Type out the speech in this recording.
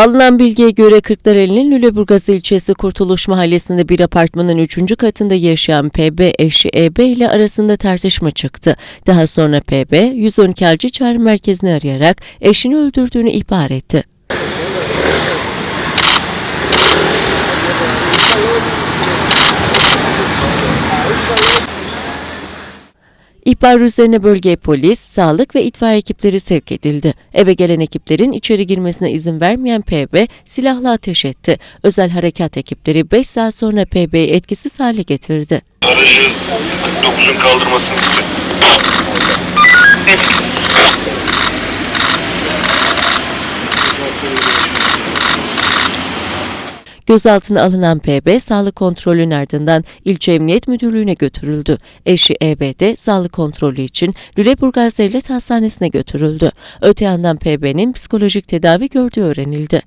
Alınan bilgiye göre Kırklareli'nin Lüleburgaz ilçesi Kurtuluş Mahallesi'nde bir apartmanın 3. katında yaşayan PB eşi EB ile arasında tartışma çıktı. Daha sonra PB 112 acil çağrı merkezini arayarak eşini öldürdüğünü ihbar etti. İhbar üzerine bölgeye polis, sağlık ve itfaiye ekipleri sevk edildi. Eve gelen ekiplerin içeri girmesine izin vermeyen PB silahla ateş etti. Özel harekat ekipleri 5 saat sonra PB'yi etkisiz hale getirdi. Aracı 49'un kaldırmasını istiyor. Gözaltına alınan PB sağlık kontrolünün ardından ilçe emniyet müdürlüğüne götürüldü. Eşi EB de sağlık kontrolü için Lüleburgaz Devlet Hastanesi'ne götürüldü. Öte yandan PB'nin psikolojik tedavi gördüğü öğrenildi.